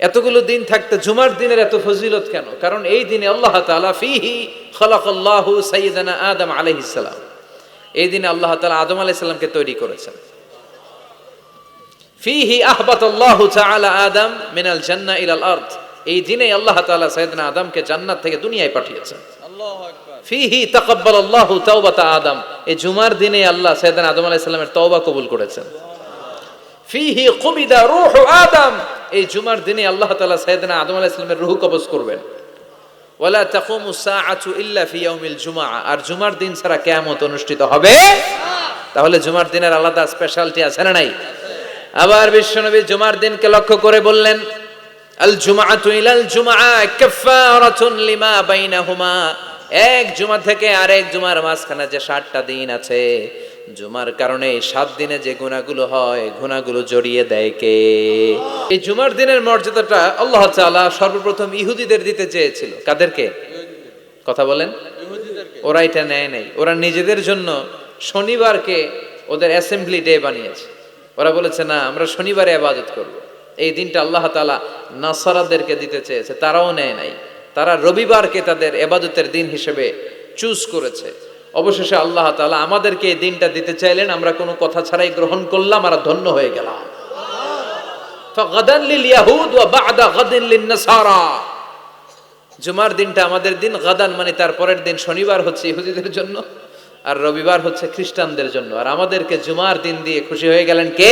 এতগুলো দিন থাকতে জুমার দিনের এত ফজিলত কেন? কারণ এই দিনে আল্লাহ তাআলা ফিহি খলাকাল্লাহু সাইয়্যিদানা আদম আলাইহিস সালাম। এই দিনে আল্লাহ তাআলা আদম আলাইহিস সালামকে তৈরি করেছেন। ফিহি আহবাতাল্লাহু তাআলা আদম মিনাল জান্নাহ ইলাল আরদ। এই দিনে আল্লাহ তাআলা সাইয়্যিদানা আদমকে জান্নাত থেকে দুনিয়ায় পাঠিয়েছেন। ফিহি আল্লাহু তাওবাতা আদম। এই জুমার দিনে আল্লাহ সাইয়্যিদানা আদম আলাইহিস সালামের তওবা কবুল করেছেন। ফিহি কুবিদা রূহ আদম। এই জুমার দিনে আল্লাহ তাআলা সাইয়্যিদানা আদম আলাইহিস সালামের রূহ কবজ করবেন। ওয়ালা তাকুমু সাআতু ইল্লা ফি ইয়াউমিল জুমআ। আর জুমার দিন ছাড়া কিয়ামত অনুষ্ঠিত হবে? তাহলে জুমার দিনের আলাদা স্পেশালিটি আছে না নাই? আবার বিশ্বনবী জুমার দিনকে লক্ষ্য করে বললেন, আল জুমআতু ইলাল জুমআ কাফফারাতুন লিমা বাইনাহুমা। এক জুমা থেকে আরেক জুমার মাঝখানে যে ষাটটা দিন আছে জুমার কারণে সাত দিনে যে গুণাগুলো হয়, গুণাগুলো জড়িয়ে দেয় কে? এই জুমার দিনের মর্যাদাটা আল্লাহ তাআলা সর্বপ্রথম ইহুদিদের দিতে চেয়েছিল। কাদেরকে? কথা বলেন। ওরা এটা নেয় নাই। ওরা নিজেদের জন্য শনিবারকে ওদের অ্যাসেম্বলি ডে বানিয়েছে। ওরা বলেছে, না, আমরা শনিবারে আবাদত করব। এই দিনটা আল্লাহ তালা নাসারাদেরকে দিতে চেয়েছে। তারাও নেয় নাই। তারা রবিবারকে তাদের এবাদতের দিন হিসেবে চুজ করেছে। অবশেষে আল্লাহ তাআলা আমাদেরকে এই দিনটা দিতে চাইলেন, আমরা কোনো কথা ছাড়াই গ্রহণ করলাম আর ধন্য হয়ে গেলাম। জুমার দিনটা আমাদের দিন, গাদান মানে তার পরের দিন, শনিবার হচ্ছে ইহুদিদের জন্য আর রবিবার হচ্ছে খ্রিস্টানদের জন্য। আর আমাদেরকে জুমার দিন দিয়ে খুশি হয়ে গেলেন কে?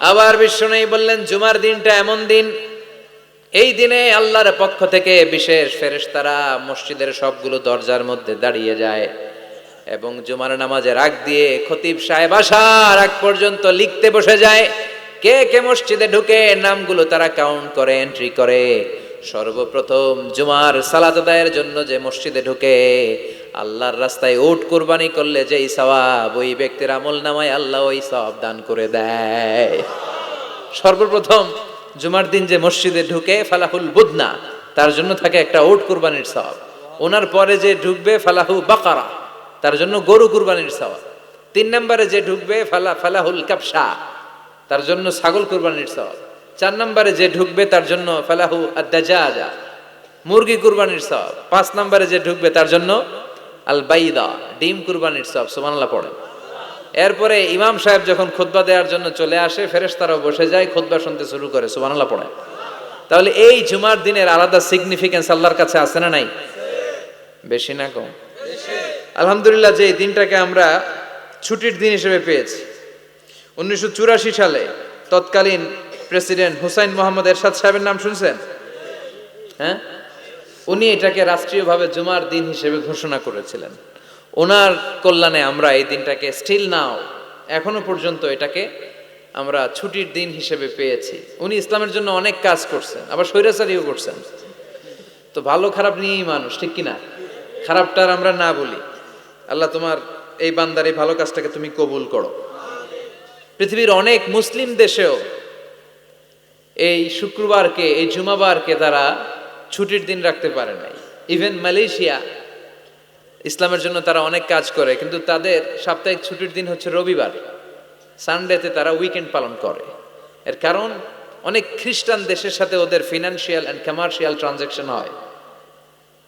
আবার বিষ্ণু বললেন, জুমার দিনটা এমন দিন, এই দিনে আল্লাহর পক্ষ থেকে বিশেষ ফেরেশতারা মসজিদের সবগুলো দরজার মধ্যে দাঁড়িয়ে যায়। এবং জুমার নামাজের আগ দিয়ে খতিব সাহেব আসার আগ পর্যন্ত লিখতে বসে যায়। কে কে মসজিদে ঢুকে নামগুলো তারা কাউন্ট করে এন্ট্রি করে। সর্বপ্রথম জুমার সালাত আদায়ের জন্য যে মসজিদে ঢুকে, আল্লাহর রাস্তায় উট কুরবানি করলে যেই সওয়াব, ওই ব্যক্তির আমল নামায় আল্লাহ ওই সওয়াব দান করে দেয়। সর্বপ্রথম জুমার দিন যে মসজিদে ঢুকে ফালাহুল বুদনা, তার জন্য থাকে একটা ওট কুরবানির সওয়াব। ওনার পরে যে ঢুকবে ফালাহু বাকারা। তার জন্য গরু কুরবানির সওয়াব। তিন নম্বরে যে ঢুকবে, ফালা, ফালাহুল কাপসা তার জন্য ছাগল কুরবানির সওয়াব। চার নম্বরে যে ঢুকবে, তার জন্য ফালাহু আদাজা মুরগি কুরবানির সওয়াব। পাঁচ নম্বরে যে ঢুকবে, তার জন্য আল বাইদা ডিম কুরবানির সওয়াব। সুবহানাল্লাহ পড়ে এরপরে ইমাম সাহেব যখন খুতবা দেওয়ার জন্য চলে আসে, ফেরেশতারাও বসে যায়, খুতবা শুনতে শুরু করে। সুবহানাল্লাহ পড়ে তাহলে এই জুমার দিনের আলাদা সিগনিফিকেন্স আল্লাহর কাছে আছে না নাই? বেশি না কম। আলহামদুলিল্লাহ যে এই দিনটাকে আমরা ছুটির দিন হিসেবে পেয়েছি, উনিশশো চুরাশি সালে তৎকালীন প্রেসিডেন্ট হুসাইন মোহাম্মদ এরশাদ সাহেবের নাম শুনছেন? হ্যাঁ? উনি এটাকে রাষ্ট্রীয়ভাবে জুমার দিন হিসেবে ঘোষণা করেছিলেন। ওনার কল্যাণে আমরা এই দিনটাকে স্টিল নাও এখনও পর্যন্ত এটাকে আমরা ছুটির দিন হিসেবে পেয়েছি। উনি ইসলামের জন্য অনেক কাজ করছেন, আবার স্বৈরাচারীও করছেন। তো ভালো খারাপ নিয়েই মানুষ, ঠিক কিনা? খারাপটার আমরা না বলি। আল্লাহ তোমার এই বান্দার এই ভালো কাজটাকে তুমি কবুল করো। পৃথিবীর অনেক মুসলিম দেশেও এই শুক্রবারকে, এই জুমাবারকে তারা ছুটির দিন রাখতে পারে নাই। ইভেন মালয়েশিয়া, ইসলামের জন্য তারা অনেক কাজ করে, কিন্তু তাদের সাপ্তাহিক ছুটির দিন হচ্ছে রবিবার। সানডেতে তারা উইকেন্ড পালন করে। এর কারণ, অনেক খ্রিস্টান দেশের সাথে ওদের ফিনান্সিয়াল অ্যান্ড কমার্শিয়াল ট্রানজ্যাকশন হয়।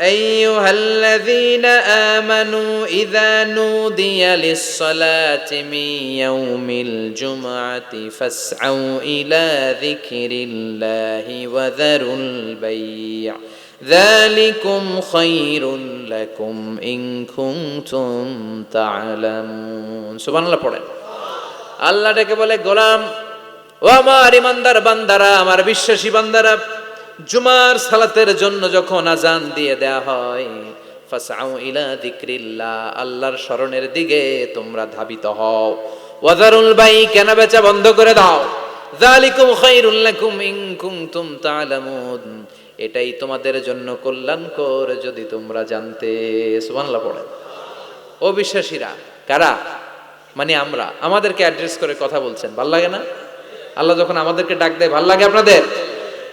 আইয়ুহাল্লাযীনা আমানু ইযা নুদিয়া লিস-সালাতি মিন ইয়াউমিল জুমআতি ফাসআউ ইলা যিকরিল্লাহি ওয়া যারুল বাই' ذلكم خير لكم إن كنتم تعلمون سبحان الله পড়েন আল্লাহ ডেকে বলে গোলাম ও আমার ইমানদার বান্দারা আমার বিশ্বাসী বান্দারা জুমার সালাতের জন্য যখন আজান দিয়ে দেয়া হয় ফাসাউ ইলা যিকরিল্লাহ, আল্লাহর স্মরণের দিকে তোমরা ধাবিত হও। ওয়াজারুল বাই কেনা বেচা বন্ধ করে দাও। যালিকুম খায়রুল লাকুম ইন কুনতুম তা'লামুন এটাই তোমাদের জন্য কল্যাণকর যদি তোমরা জানতে। সুবহানাল্লাহ পড়েন অবিশ্বাসীরা, কারা? মানে আমরা। আমাদেরকে অ্যাড্রেস করে কথা বলছেন। ভালো লাগে না? আল্লাহ যখন আমাদেরকে ডাক দেয়, ভালো লাগে আপনাদের?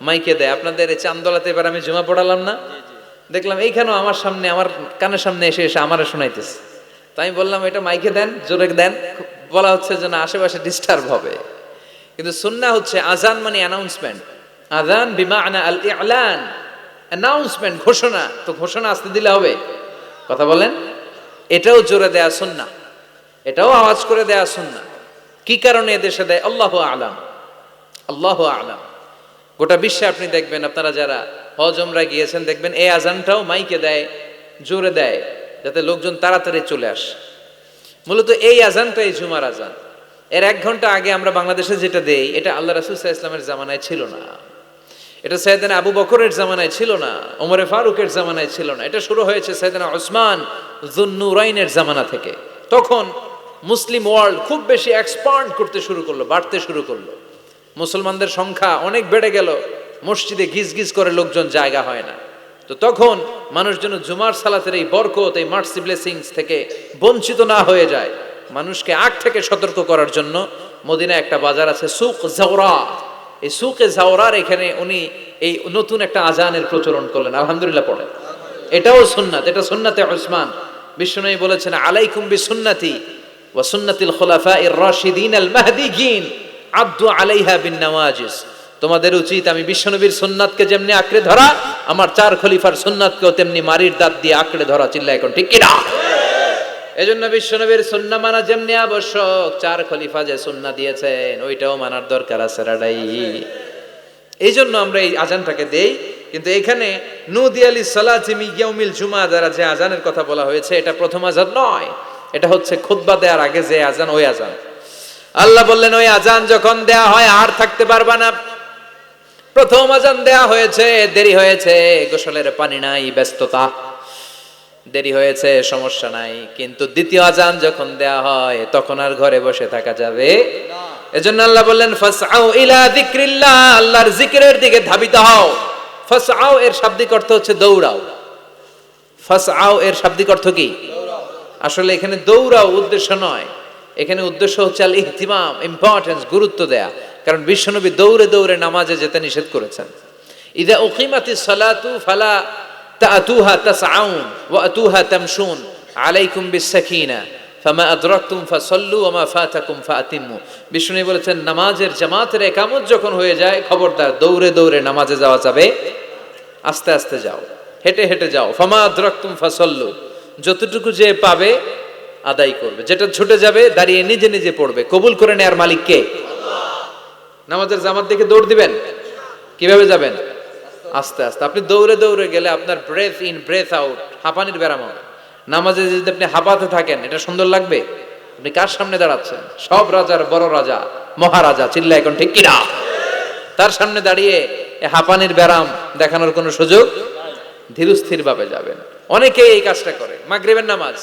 মাইকে দেয়, আপনাদের এই চান্দলাতে এবার আমি জমা পড়ালাম না? দেখলাম এইখানেও আমার সামনে, আমার কানের সামনে এসে এসে আমারে শোনাইতেছে। তো আমি বললাম, এটা মাইকে দেন, জোরে দেন। বলা হচ্ছে যেন আশেপাশে ডিস্টার্ব হবে। কিন্তু সুন্না হচ্ছে আজান মানে অ্যানাউন্সমেন্ট আজান বিমা আনা আল ইলান অ্যানাউন্সমেন্ট ঘোষণা। তো ঘোষণা আসতে দিলে হবে। কথা বলেন? এটাও জোরে দেয়া সুন্না এটাও আওয়াজ করে দেয়া সুন্না কি কারণে এদেশে দেয়? আল্লাহ আলাম। আল্লাহ আলাম। গোটা বিশ্বে আপনি দেখবেন, আপনারা যারা হজমরা গিয়েছেন, দেখবেন এই আজানটাও মাইকে দেয়, জোরে দেয়, যাতে লোকজন তাড়াতাড়ি চলে আসে। মূলত এই আজানটা এই জুমার আজান। এর এক ঘণ্টা আগে আমরা বাংলাদেশে যেটা দেই, এটা আল্লাহ রাসুল ইসলামের জামানায় ছিল না। এটা সৈয়দানা আবু বকরের জামানায় ছিল না, ওমরে ফারুকের জামানায় ছিল না। এটা শুরু হয়েছে সৈয়দানা ওসমান জুন্নুরাইনের জামানা থেকে। তখন মুসলিম ওয়ার্ল্ড খুব বেশি এক্সপান্ড করতে শুরু করল, বাড়তে শুরু করল। মুসলমানদের সংখ্যা অনেক বেড়ে গেল, মসজিদে গিজ গিজ করে লোকজন জায়গা হয় না। তো তখন মানুষ যেন জুমার সালাতের এই বরকত, এই মার্সি ব্লেসিংস থেকে বঞ্চিত না হয়ে যায়। মানুষকে আগ থেকে সতর্ক করার জন্য মদিনা একটা বাজার আছে, সুক জাওরা। এই সুকে জাওরার এখানে উনি এই নতুন একটা আজানের প্রচলন করলেন। আলহামদুলিল্লাহ পড়েন। এটাও সুন্নাত, এটা সুন্নাতে ওসমান। বিষ্ণুনবী বলেছেন, আলাইকুম বি সুন্নাতি ওয়া সুন্নাতিল খুলাফা ইর রাশিদিন আল মাহদিগিন আব্দু আলাইহা বিন নওয়াজিস তোমাদের উচিত আমি বিশ্বনবীর সুন্নাতকে যেমনি আঁকড়ে ধরা, আমার চার খলিফার সুন্নাতকেও তেমনি মারির দাঁত দিয়ে আঁকড়ে ধরা চিল্লা এখন ঠিক কিনা? এজন্য বিশ্বনবীর সুন্না মানা যেমনি আবশ্যক, চার খলিফা যে সুন্না দিয়েছেন, ওইটাও মানার দরকার আছে রাডাই। এই জন্য আমরা এই আজানটাকে দেই, কিন্তু এখানে নুদি আলী সালাজিমি ইয়াউমিল জুমা দ্বারা যে আজানের কথা বলা হয়েছে, এটা প্রথম আজান নয়, এটা হচ্ছে খুতবা দেওয়ার আগে যে আজান, ওই আজান। আল্লাহ বললেন ওই আজান যখন দেয়া হয় আর থাকতে পারবা না। প্রথম আজান দেয়া হয়েছে দেরি হয়েছে গোসলের পানি নাই ব্যস্ততা। দেরি হয়েছে সমস্যা নাই। কিন্তু দ্বিতীয় আজান যখন দেয়া হয় তখন আর ঘরে বসে থাকা যাবে এজন্য আল্লাহ বললেন ফাসআউ ইলা যিকরিল্লাহ আল্লাহর জিকিরের দিকে ধাবিত হও। ফাসআউ এর শাব্দিক অর্থ হচ্ছে দৌড়াও। ফাসআউ এর শাব্দিক অর্থ কি? আসলে এখানে দৌড়াও উদ্দেশ্য নয়। এখানে উদ্দেশ্য হচ্ছে আল ইহতিমাম ইম্পর্টেন্স গুরুত্ব দেয়া। কারণ বিশ্বনবী দৌড়ে দৌড়ে নামাজে যেতে নিষেধ করেছেন। ইদা উকিমাতি সালাতু ফালা তাতুহা তাসআউন ওয়া আতুহা তামশুন আলাইকুম বিসাকিনা ফামা আদরাকতুম ফাসাল্লু ওয়া মা ফাতাকুম ফাতিমু বিষ্ণু বলেছেন, নামাজের জামাতের একামত যখন হয়ে যায়, খবরদার, দৌড়ে দৌড়ে নামাজে যাওয়া যাবে, আস্তে আস্তে যাও, হেঁটে হেঁটে যাও, ফামা আদরাকতুম ফাসাল্লু, যতটুকু যে পাবে আদায় করবে। যেটা ছুটে যাবে, দাঁড়িয়ে নিজে নিজে পড়বে। কবুল করে নেয়ার মালিক কে? নামাজের জামাত দেখে দৌড় দিবেন? কীভাবে যাবেন? আস্তে আস্তে। আপনি দৌড়ে দৌড়ে গেলে আপনার ব্রেথ ইন ব্রেথ আউট হাঁপানির ব্যারাম নামাজে যদি আপনি হাঁপাতে থাকেন, এটা সুন্দর লাগবে? আপনি কার সামনে দাঁড়াচ্ছেন? সব রাজার বড় রাজা, মহারাজা চিল্লা এখন ঠিক কিনা? তার সামনে দাঁড়িয়ে হাঁপানির ব্যারাম দেখানোর কোনো সুযোগ? ধীরস্থির ভাবে যাবেন। অনেকেই এই কাজটা করে। মাগরিবের নামাজ।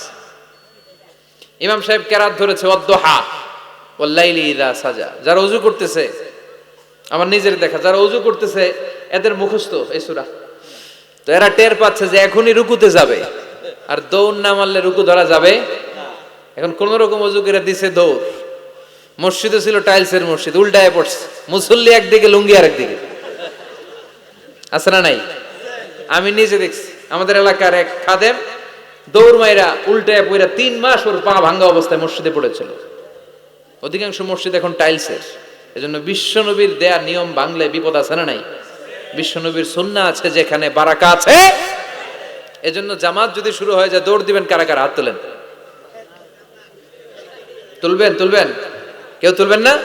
ইমাম সাহেব কেরাত ধরেছে অদ্দোহা ওল্লাইলি ইদা সাজা। যারা উজু করতেছে, আমার নিজের দেখা, যারা উজু করতেছে, এদের মুখস্থ এই সুরা। তো এরা টের পাচ্ছে যে এখনই রুকুতে যাবে। আর দৌড় না মারলে রুকু ধরা যাবে? এখন কোন রকম উজু করে দিছে দৌড়। মসজিদে ছিল টাইলসের মসজিদ, উল্টায় পড়ছে। মুসল্লি একদিকে, লুঙ্গি আর একদিকে আছে না নাই? আমি নিজে দেখছি। আমাদের এলাকার এক খাদেম দৌড় মাইরা উল্টায় পইরা তিন মাস ওর পা ভাঙ্গা অবস্থায় মসজিদে পড়েছিল। অধিকাংশ মসজিদ এখন টাইলসের এজন্য বিশ্বনবীর দেয়া নিয়ম বাংলায় বিপদ আছে না নাই? বিশ্বনবীর সুন্না আছে যেখানে বারাকা আছে। এজন্য জামাত যদি শুরু হয়ে যায়, দৌড় দিবেন কারা কারা? হাত তোলেন। তুলবেন তুলবেন। কেউ তুলবেন না?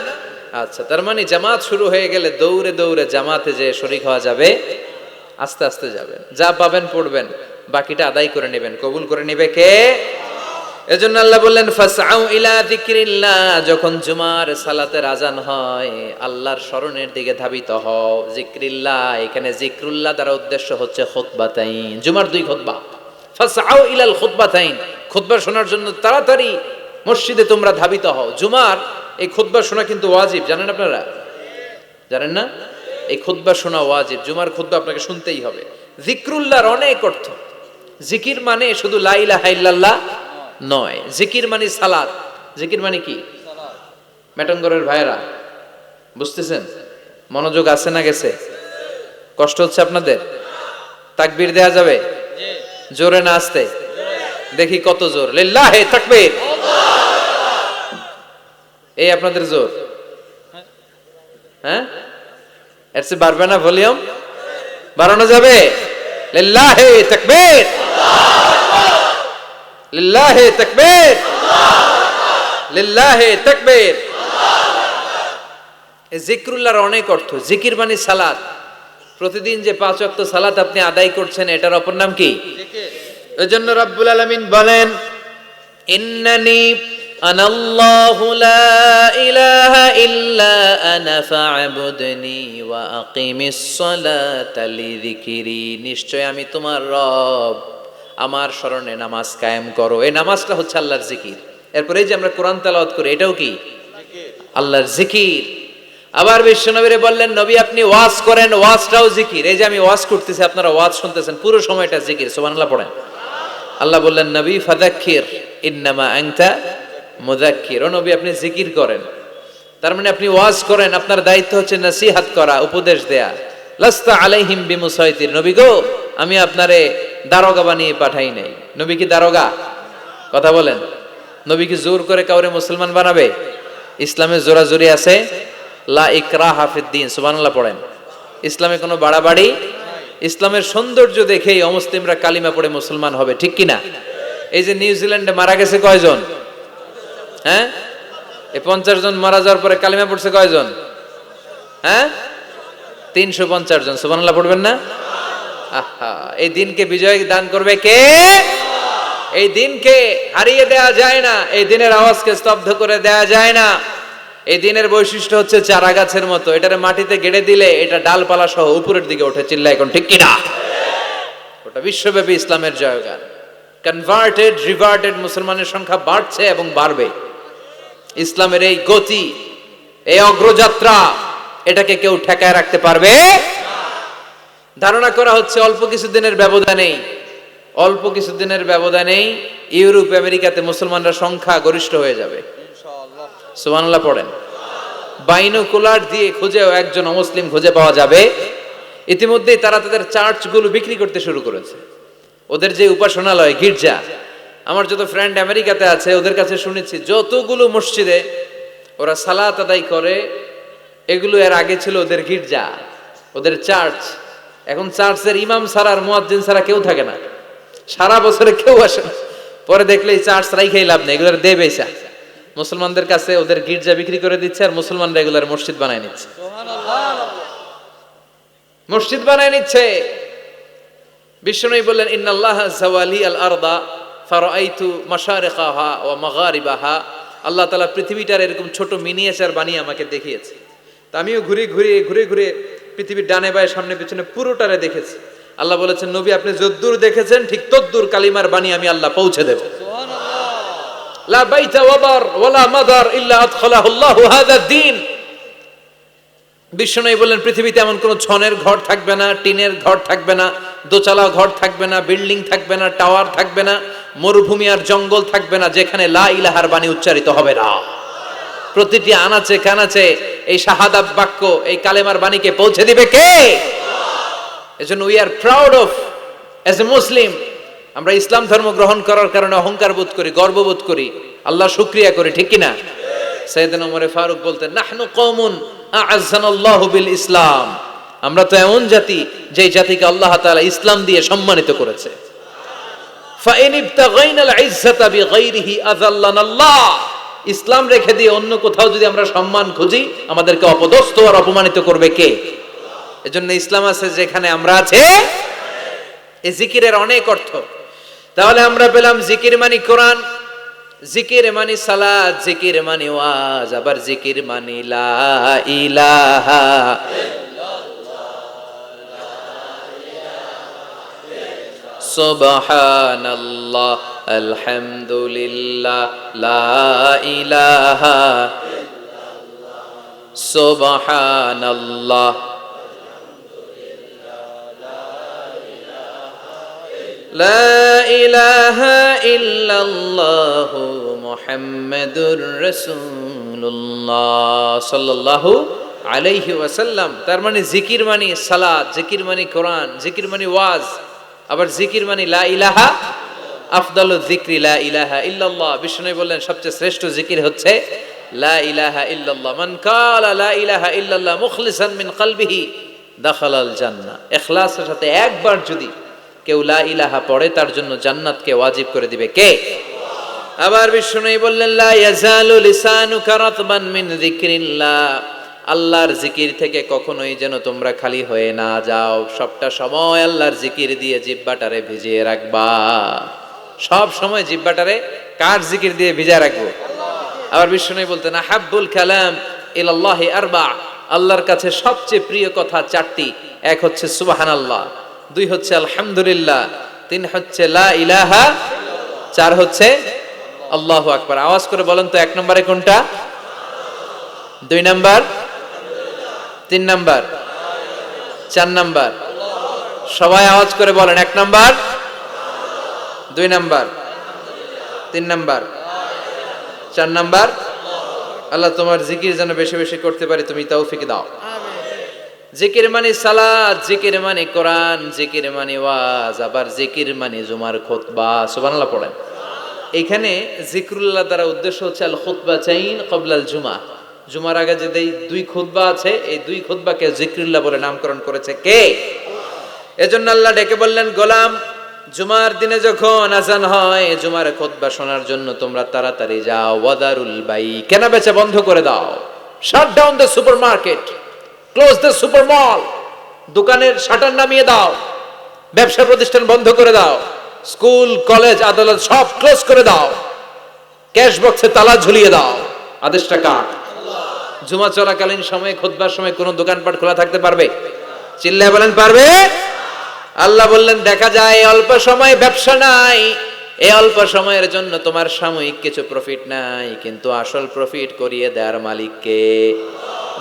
আচ্ছা তার মানে জামাত শুরু হয়ে গেলে দৌড়ে দৌড়ে জামাতে যে শরিক হওয়া যাবে, আস্তে আস্তে যাবেন। যা পাবেন পড়বেন। বাকিটা আদায় করে নেবেন। কবুল করে নেবে কে? এজন্য আল্লাহ বললেন, ফাসআউ ইলা যিকরিল্লাহ। যখন জুমার সালাতের আজান হয়, আল্লাহর স্মরণের দিকে ধাবিত হও। যিকরিল্লাহ, এখানে যিকরুল্লাহ দ্বারা উদ্দেশ্য হচ্ছে খুতবাতাইন। জুমার দুই খুতবা। ফাসআউ ইলাল খুতবাতাইন। খুতবা শোনার জন্য তাড়াতাড়ি মসজিদে তোমরা ধাবিত হও। জুমার এই খুতবা শোনা কিন্তু ওয়াজিব, জানেন আপনারা? জানেন না? এই খুতবা শোনা ওয়াজিব। জুমার খুতবা আপনাকে শুনতেই হবে। জিক্রুল্লাহর অনেক অর্থ। জিকির মানে শুধু লা ইলাহা ইল্লাল্লাহ নয়। জিকির মানে সালাত। জিকির মানে কি? মেটঙ্গরের ভাইরা বুঝতেছেন? মনোযোগ আছে না গেছে? কষ্ট হচ্ছে আপনাদের? তাকবীর দেয়া যাবে? জোরে না আসতে? দেখি কত জোর। লিল্লাহে তাকবীর। এই আপনাদের জোর। হ্যাঁ? এর চেয়ে বাড়বে না ভলিউম? বাড়ানো যাবে? লিল্লাহে তাকবীর। লিল্লাহে তাকবীর। লিল্লাহে তাকবীর। জিক্রুল্লাহর অনেক অর্থ। জিকির মানে সালাত। প্রতিদিন যে পাঁচ ওয়াক্ত সালাত আপনি আদায় করছেন, এটার অপর নাম কি? এজন্য রব্বুল আলামিন বলেন, ইন্নানি আনাল্লাহু লা ইলাহা ইল্লা আনা ওয়া আকিমিস সালাতা লিযিকরি। নিশ্চয় আমি তোমার রব। আমার স্মরণে নামাজ কায়েম করো। এই নামাজটা হচ্ছে আল্লাহর জিকির। এরপরে যে আমরা কোরআন তেলাওয়াত করি, এটাও কি? আল্লাহর জিকির। আবার বিশ্বনবীরে বললেন, নবী, আপনি ওয়াজ করেন, ওয়াজটাও জিকির। এই যে আমি ওয়াজ করতেছি, আপনারা ওয়াজ শুনতেছেন, পুরো সময়টা জিকির, সুবহানাল্লাহ পড়েন। আল্লাহ বললেন, নবী ফাদাক্কির ইন্নামা আনতা মুদাক্কির ও নবী, আপনি জিকির করেন। তার মানে আপনি ওয়াজ করেন, আপনার দায়িত্ব হচ্ছে নসিহাত করা, উপদেশ দেয়া। লাস্তা আলাইহিম বিমুসাইতির। নবী গো, আমি আপনারে দারোগা বানিয়ে পাঠাই নাই। নবী কি দারোগা? কথা বলেন। নবী কি জোর করে কাউরে মুসলমান বানাবে? ইসলামে জোরাজুরি আছে? লা ইকরা হাফিদ্দিন সুবহানাল্লাহ পড়েন। ইসলামে কোনো বাড়াবাড়ি? ইসলামের সৌন্দর্য দেখেই অমুসলিমরা কালিমা পড়ে মুসলমান হবে, ঠিক কি না এই যে নিউজিল্যান্ডে মারা গেছে কয়জন? হ্যাঁ? এই পঞ্চাশ জন মারা যাওয়ার পরে কালিমা পড়ছে কয়জন? হ্যাঁ? তিনশো পঞ্চাশ জন, সুবহানাল্লাহ পড়বেন না? আহা, এই দিনকে বিজয় দান করবে কে? এই দিনকে হারিয়ে দেয়া যায় না, এই দিনের আওয়াজকে স্তব্ধ করে দেয়া যায় না। এই দিনের বৈশিষ্ট্য হচ্ছে চারা গাছের মতো, এটার মাটিতে গেড়ে দিলে এটা ডালপালা সহ উপরের দিকে ওঠে চিল্লা এখন ঠিক কিনা? ওটা বিশ্বব্যাপী ইসলামের জয়গান। কনভার্টেড রিভার্টেড মুসলমানের সংখ্যা বাড়ছে এবং বাড়বে। ইসলামের এই গতি, এই অগ্রযাত্রা এটাকে কেউ ঠেকায় রাখতে পারবে? ধারণা করা হচ্ছে অল্প কিছুদিনের ব্যবধানেই অল্প কিছুদিনের ব্যবধানেই ইউরোপ আমেরিকাতে মুসলমানরা সংখ্যা গরিষ্ঠ হয়ে যাবে। সুবহানাল্লাহ পড়েন। বাইনোকুলার দিয়ে খুঁজেও একজন অমুসলিম খুঁজে পাওয়া যাবে। ইতিমধ্যেই তারা তাদের চার্চগুলো বিক্রি করতে শুরু করেছে। ওদের যে উপাসনালয় গির্জা আমার যত ফ্রেন্ড আমেরিকাতে আছে ওদের কাছে শুনেছি যতগুলো মসজিদে ওরা সালাত আদায় করে এগুলো এর আগে ছিল ওদের গির্জা, ওদের চার্চ। এখন চার্চের ইমাম আর মুয়াজ্জিন ছাড়া কেউ থাকে না। সারা বছরে কেউ আসে না। পরে দেখলে এই চার্চ রাইখাই লাভ নেই, এগুলোর দে বেসা মুসলমানদের কাছে ওদের গির্জা বিক্রি করে দিচ্ছে আর মুসলমানরা এগুলোর মসজিদ বানায় নিচ্ছে। মসজিদ বানায় নিচ্ছে। বিষ্ণু বললেন, ইন্নাল্লাহ জাওয়ালি আল আরদা ফারাইতু মাশারিকাহা ওয়া মাগারিবাহা। আল্লাহ তাআলা পৃথিবীটার এরকম ছোট মিনিয়েচার বানিয়ে আমাকে দেখিয়েছে। তা আমিও ঘুরে ঘুরে ঘুরে ঘুরে পৃথিবীর ডানে বায়ে সামনে পিছনে পুরোটারে দেখেছি। আল্লাহ বলেছেন নবী আপনি যদ্দূর দেখেছেন ঠিক তদ্দূর কালিমার বাণী আমি আল্লাহ পৌঁছে দেব। লা বাইতা ওয়াবার ওয়ালা মাদার ইল্লা আদখালাহু আল্লাহু দ্বীন। বিষ্ণু বললেন পৃথিবীতে এমন কোনো ছনের ঘর থাকবে না টিনের ঘর থাকবে না দোচালা ঘর থাকবে না বিল্ডিং থাকবে না টাওয়ার থাকবে না মরুভূমি আর জঙ্গল থাকবে না যেখানে লা ইলাহার বাণী উচ্চারিত হবে না। প্রতিটি আনাচে কানাচে এই শাহাদাত বাক্য, এই কালেমার বাণীকে পৌঁছে দিবে কে? এজন্য we are proud of as a Muslim আমরা ইসলাম ধর্ম গ্রহণ করার কারণে অহংকার বোধ করি গর্ববোধ করি, আল্লাহ শুক্রিয়া করি, ঠিক কিনা? সৈয়দিন ফারুক বলতেন, নাহনু আ'আজ্জানাল্লাহু বিল ইসলাম আমরা তো এমন জাতি যে জাতিকে আল্লাহ তাআলা ইসলাম দিয়ে সম্মানিত করেছে। ইসলাম রেখে দিয়ে অন্য কোথাও যদি আমরা সম্মান খুঁজি, আমাদেরকে অপদস্থ আর অপমানিত করবে কে? এজন্য ইসলাম আছে যেখানে আমরা আছে। এই জিকিরের অনেক অর্থ। তাহলে আমরা পেলাম জিকির মানে কোরআন, জিকির মানি সালাত, জিকির মানি ওয়াজ, আবার জিকির মানি লা ইলাহা সুবহানাল্লাহ। আলহামদুলিল্লাহ লা ইলাহা সুবহানাল্লাহ لا إله إلا الله محمد رسول الله صلى الله আলাইহি ওয়াসাল্লাম তার মানে জিকির মানে সালাত জিকির মানে কোরআন জিকির মানে ওয়াজ আবার জিকির মানে লা ইলাহা আফদালু জিক্রি লা ইলাহা ইল্লাল্লাহ। বিষ্ণু বললেন, সবচেয়ে শ্রেষ্ঠ জিকির হচ্ছে লা ইলাহা ইল্লাল্লাহ। মান কালা লা ইলাহা ইল্লাল্লাহ মুখলিসান মিন কলবিহি, দাখালাল জান্নাহ। ইখলাসের সাথে একবার যদি কেউ লা ইলাহা পড়ে, তার জন্য জান্নাতকে ওয়াজিব করে দিবে কে? আবার বিষ্ণু বললেন, লা ইয়াজালু লিসানুকা রাতবান মিন যিকরিল্লাহ। আল্লাহর জিকির থেকে কখনোই যেন তোমরা খালি হয়ে না যাও। সবটা সময় আল্লাহর জিকির দিয়ে জিব্বাটারে ভিজিয়ে রাখবা। সব সময় জিব্বাটারে কার জিকির দিয়ে ভিজিয়ে রাখব? আবার বিষ্ণু বলতেন হাব্বুল কালাম ইলাল্লাহি আরবা। আল্লাহর কাছে সবচেয়ে প্রিয় কথা চারটি, এক হচ্ছে সুবাহান আল্লাহ দুই হচ্ছে আলহামদুলিল্লাহ, তিন হচ্ছে লা ইলাহা, চার হচ্ছে আল্লাহ আকবার। আওয়াজ করে বলেন তো, এক নম্বরে কোনটা? দুই নাম্বার, তিন নাম্বার, চার নাম্বার। সবাই আওয়াজ করে বলেন, এক নাম্বার দুই নাম্বার। তিন নাম্বার। চার নাম্বার। আল্লাহ তোমার জিকির যেন বেশি বেশি করতে পারি তুমি তৌফিক দাও। জিকির মানে সালাদ জিকির মানে কোরআন জিকির মানে ওয়াজ আবার জিকির মানে জুমার খুতবা। সুবহানাল্লাহ পড়েন। এখানে জিক্রুল্লাহ দ্বারা উদ্দেশ্য হচ্ছে আল খুতবা চাইন কবলাল জুমা। জুমার আগে যে এই দুই খুতবা আছে এই দুই খুতবাকে জিক্রুল্লাহ বলে নামকরণ করেছে কে? এজন্য আল্লাহ ডেকে বললেন গোলাম জুমার দিনে যখন আজান হয়, জুমার খুতবা শোনার জন্য তোমরা তাড়াতাড়ি যাও। ওয়াদারুল বাই। কেনা বেচা বন্ধ করে দাও। Shut down the supermarket close the super mall দোকানের শাটার নামিয়ে দাও। ব্যবসা প্রতিষ্ঠান বন্ধ করে দাও। স্কুল, কলেজ, আদালত সব ক্লোজ করে দাও। ক্যাশ বক্সে তালা ঝুলিয়ে দাও। আদেশটা কার? জুমা চলাকালীন সময়ে খুতবার সময় কোনো দোকানপাট খোলা থাকতে পারবে? চিল্লায় বলেন, পারবে? আল্লাহ বললেন, দেখা যায় অল্প সময় ব্যবসা নাই। এই অল্প সময়ের জন্য তোমার সাময়িক কিছু প্রফিট নাই, কিন্তু আসল প্রফিট করিয়ে দেয়ার মালিককে।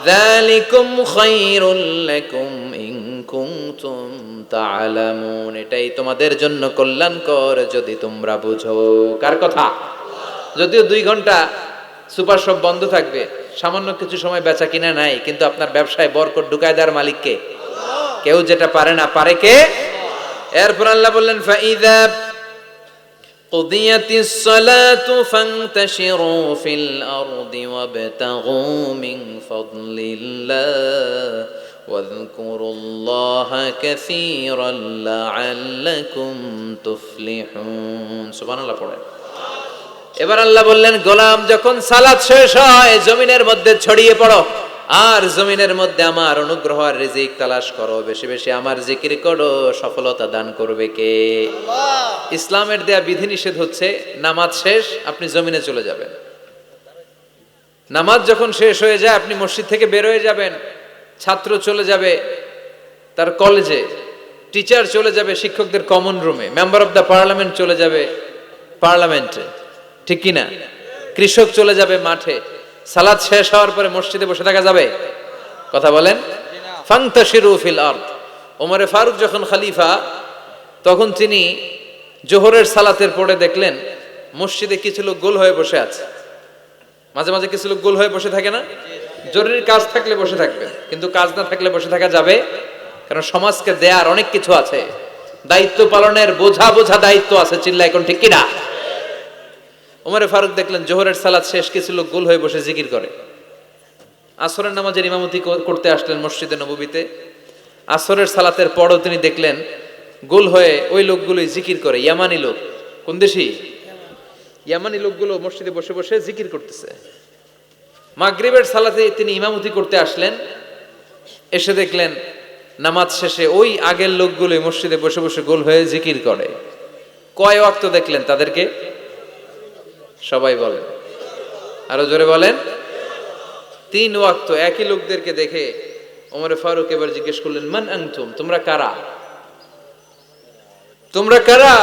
যালিকুম খায়রুল লাকুম ইন কুনতুম তা'লামুন এটাই তোমাদের জন্য কল্যাণকর যদি তোমরা বুঝো। কার কথা? যদিও দুই ঘণ্টা সুপার শপ বন্ধ থাকবে, সামান্য কিছু সময় বেচা কিনা নাই, কিন্তু আপনার ব্যবসায় বরকত ঢুকায় দেওয়ার মালিককে। কেউ যেটা পারে না পারে কে এরপর আল্লাহ বললেন ফাইদা قضيت الصلاة فانتشروا في الأرض وابتغوا من فضل الله واذكروا الله كثيرا لعلكم تفلحون سبحان الله পড়েন এবার আল্লাহ বললেন গোলাম যখন সালাত শেষ হয় জমিনের মধ্যে ছড়িয়ে পড়ো আর জমিনের মধ্যে আমার অনুগ্রহ আর রিজিক তালাশ করো। বেশি বেশি আমার জিকির করো সফলতা দান করবে কে? ইসলামের দেয়া বিধিনিষেধ হচ্ছে নামাজ শেষ আপনি জমিনে চলে যাবেন। নামাজ যখন শেষ হয়ে যায় আপনি মসজিদ থেকে বের হয়ে যাবেন ছাত্র চলে যাবে তার কলেজে টিচার চলে যাবে শিক্ষকদের কমন রুমে মেম্বার অফ দ্য পার্লামেন্ট চলে যাবে পার্লামেন্টে ঠিক কিনা? কৃষক চলে যাবে মাঠে সালাদ শেষ হওয়ার পরে মসজিদে বসে থাকা যাবে? কথা বলেন। ফিল আরদ। ওমরে ফারুক যখন খালিফা, তখন তিনি জোহরের সালাতের পরে দেখলেন মসজিদে কিছু লোক গোল হয়ে বসে আছে। মাঝে মাঝে কিছু লোক গোল হয়ে বসে থাকে না? জরুরি কাজ থাকলে বসে থাকবে। কিন্তু কাজ না থাকলে বসে থাকা যাবে? কারণ সমাজকে দেয়ার অনেক কিছু আছে। দায়িত্ব পালনের বোঝা বোঝা দায়িত্ব আছে। চিল্লা এখন ঠিক কিনা? ওমরে ফারুক দেখলেন জোহরের সালাদ শেষ, কিছু লোক গোল হয়ে বসে জিকির করে। আসরের নামাজের ইমামতি করতে আসলেন মসজিদে নবীতে আসরের সালাতের পরও তিনি দেখলেন গোল হয়ে ওই লোকগুলোই জিকির করে, ইয়ামানি লোক। কোন দেশি? ইয়ামানি লোকগুলো মসজিদে বসে বসে জিকির করতেছে। মাগরিবের সালাতে তিনি ইমামতি করতে আসলেন। এসে দেখলেন নামাজ শেষে ওই আগের লোকগুলোই মসজিদে বসে বসে গোল হয়ে জিকির করে। কয় ওয়াক্ত দেখলেন তাদেরকে? সবাই বলেন। আরও জোরে বলেন। তিন ওয়াক্ত একই লোকদেরকে দেখে ওমরে ফারুক এবার জিজ্ঞেস করলেন, মান আনতুম? তোমরা কারা? তোমরা কারা?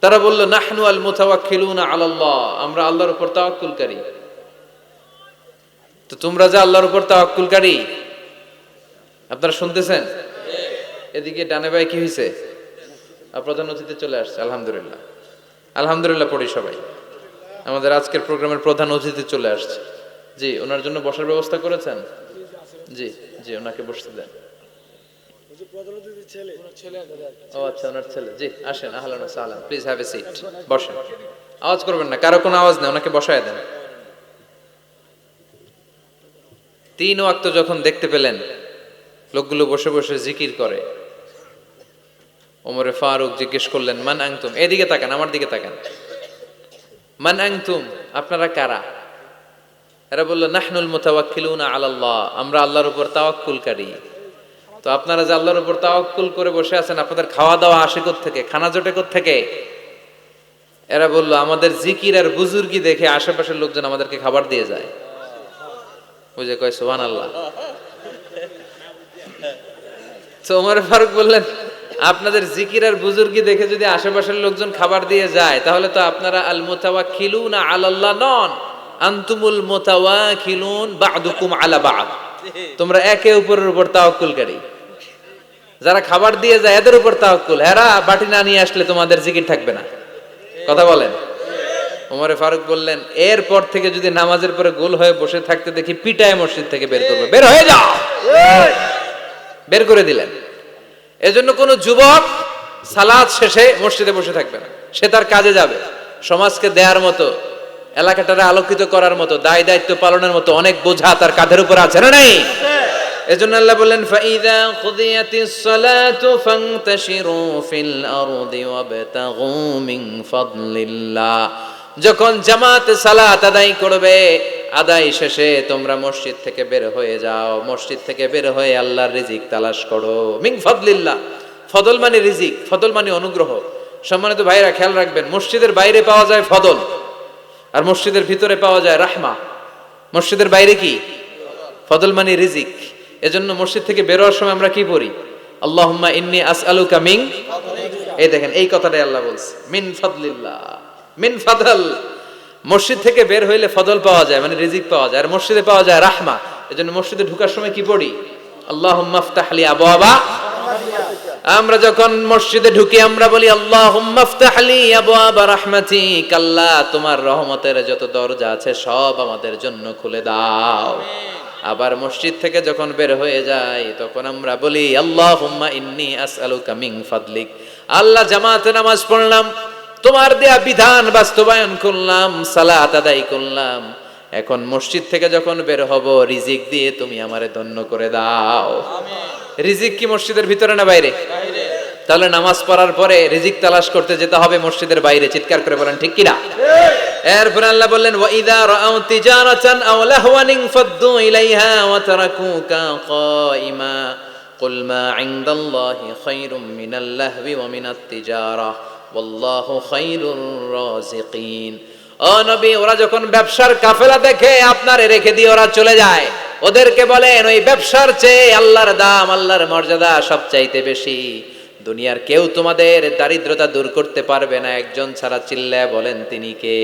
তারা বলল, নাহনু আল মুতাওয়াক্কিলুনা আলাল্লাহ আমরা আল্লাহর উপর তাওয়াক্কুলকারী। তো তোমরা যে আল্লাহর উপর তাওয়াক্কুলকারী? আপনারা শুনতেছেন? এদিকে ডানে ভাই কি হয়েছে প্রধান অতিথি চলে আসছে, আলহামদুলিল্লাহ। আলহামদুলিল্লাহ পড়ি সবাই। আমাদের আজকের প্রোগ্রামের প্রধান অতিথি চলে আসছে। জি, ওনার জন্য বসার ব্যবস্থা করেছেন? জি জি, ওনাকে বসতে দেন। ও আচ্ছা ওনার ছেলে। জি, আসেন, আহলান প্লিজ হ্যাভ এ সিট বসেন। আওয়াজ করবেন না, কারও কোনো আওয়াজ নেই, ওনাকে বসায় দেন। তিন ওয়াক্ত যখন দেখতে পেলেন, লোকগুলো বসে বসে জিকির করে। ওমরে ফারুক জিজ্ঞেস করলেন, মান আংতুম এদিকে তাকান, আমার দিকে তাকান। মান আংতুম আপনারা কারা? এরা বলল, নাহনুল মুতাওয়াক্কিলুনা আলাল্লাহ, আমরা আল্লাহর উপর তাওয়াক্কুলকারী। তো আপনারা যে আল্লাহর উপর তাওয়াক্কুল করে বসে আছেন, আপনাদের খাওয়া দাওয়া আসে থেকে খানা জোটে থেকে এরা বলল, আমাদের জিকির আর বুজুর্গি দেখে আশেপাশের লোকজন আমাদেরকে খাবার দিয়ে যায়। বুঝে কয় সোহান আল্লাহ তো ওমর ফারুক বললেন আপনাদের জিকির আর বুজুর্গি দেখে যদি আশেপাশের লোকজন খাবার দিয়ে যায়, তাহলে তো আপনারা আল মুতাওয়াক্কিলুনা আলাল্লাহ নন। আনতুমুল মুতাওয়াক্কিলুন বা'দুকুম আলা বা'দ। তোমরা একে অপরের উপর তাওয়াক্কুলকারী যারা খাবার দিয়ে যায়, এদের উপর তাওয়াক্কুল। হেরা বাটি না নিয়ে আসলে তোমাদের জিকির থাকবে না। কথা বলেন? ওমরে ফারুক বললেন, এরপর থেকে যদি নামাজের পরে গোল হয়ে বসে থাকতে দেখি পিটায় মসজিদ থেকে বের করবে। বের হয়ে যাও! বের করে দিলেন। এজন্য কোন যুবক সালাদ শেষে মসজিদে বসে থাকবে না। সে তার কাজে যাবে। সমাজকে দেওয়ার মতো, এলাকাটারে আলোকিত করার মতো, দায় দায়িত্ব পালনের মতো অনেক বোঝা তার কাঁধের উপর আছে, না নাই? এজন্য আল্লাহ বললেন, ফাইদা খুদিয়াতিস সালাতু ফান্তাশিরু ফিল আরদি ওয়াবতাগু মিন ফাদলিল্লাহ। যখন জামাত সালাত আদায় করবে, আদায় শেষে তোমরা মসজিদ থেকে বের হয়ে যাও। মসজিদ থেকে বের হয়ে আল্লাহর রিজিক তালাশ করো। মিং ফদলিল্লাহ। ফদল মানে রিজিক, ফদল মানে অনুগ্রহ। সম্মানিত ভাইরা খেয়াল রাখবেন, মসজিদের বাইরে পাওয়া যায় ফদল, আর মসজিদের ভিতরে পাওয়া যায় রাহমা। মসজিদের বাইরে কি? ফদল মানে রিজিক। এজন্য মসজিদ থেকে বেরোয়ার সময় আমরা কি পড়ি? আল্লাহুম্মা ইন্নি আসআলুকা মিন এই দেখেন, এই কথাটাই আল্লাহ বলছে, মিন ফদলিল্লাহ। মিন ফদল। মসজিদ থেকে বের হইলে ফদল পাওয়া যায় মানে রিজিক পাওয়া যায়। আর মসজিদে পাওয়া যায় রাহমা। এজন্য মসজিদে ঢুকার সময় কি পড়ি? আল্লাহুম্মা আফতাহলি আবওয়াবা। আমরা যখন মসজিদে ঢুকি, আমরা বলি, আল্লাহুম্মা আফতাহলি আবওয়াবা রাহমাতিক আল্লাহ তোমার রহমতের যত দরজা আছে, সব আমাদের জন্য খুলে দাও। আবার মসজিদ থেকে যখন বের হয়ে যায় তখন আমরা বলি, আল্লাহুম্মা ইন্নি আসআলুকা মিন ফাদলিক। আল্লাহ জামাতে নামাজ পড়লাম। তোমার দেয়া বিধান বাস্তবায়ন করলাম সালাত আদায় করলাম এখন মসজিদ থেকে যখন বের হব রিজিক দিয়ে তুমি আমারে ধন্য করে দাও রিজিক কি মসজিদের ভিতরে না বাইরে তাহলে নামাজ পড়ার পরে রিজিক তালাশ করতে যেতে হবে মসজিদের বাইরে চিৎকার করে বলেন ঠিক কিনা এরপর আল্লাহ বললেন ওয়া ইদা রাআউ তিজারাতান আও লাহওয়ান ফাদ্দু ইলাইহা ওয়া তারাকুকা কাইমা قل ما عند الله خير من اللهو ومن التجارة আল্লাহ অনবী ওরা যখন ব্যবসার কাফেলা দেখে আপনারে রেখে দিয়ে ওরা চলে যায়, ওদেরকে বলেন, ওই ব্যবসার চেয়ে আল্লাহর দাম, আল্লাহর মর্যাদা সবচাইতে বেশি। দুনিয়ার কেউ তোমাদের দারিদ্রতা দূর করতে পারবে না, একজন ছাড়া চিল্লায় বলেন তিনি কে?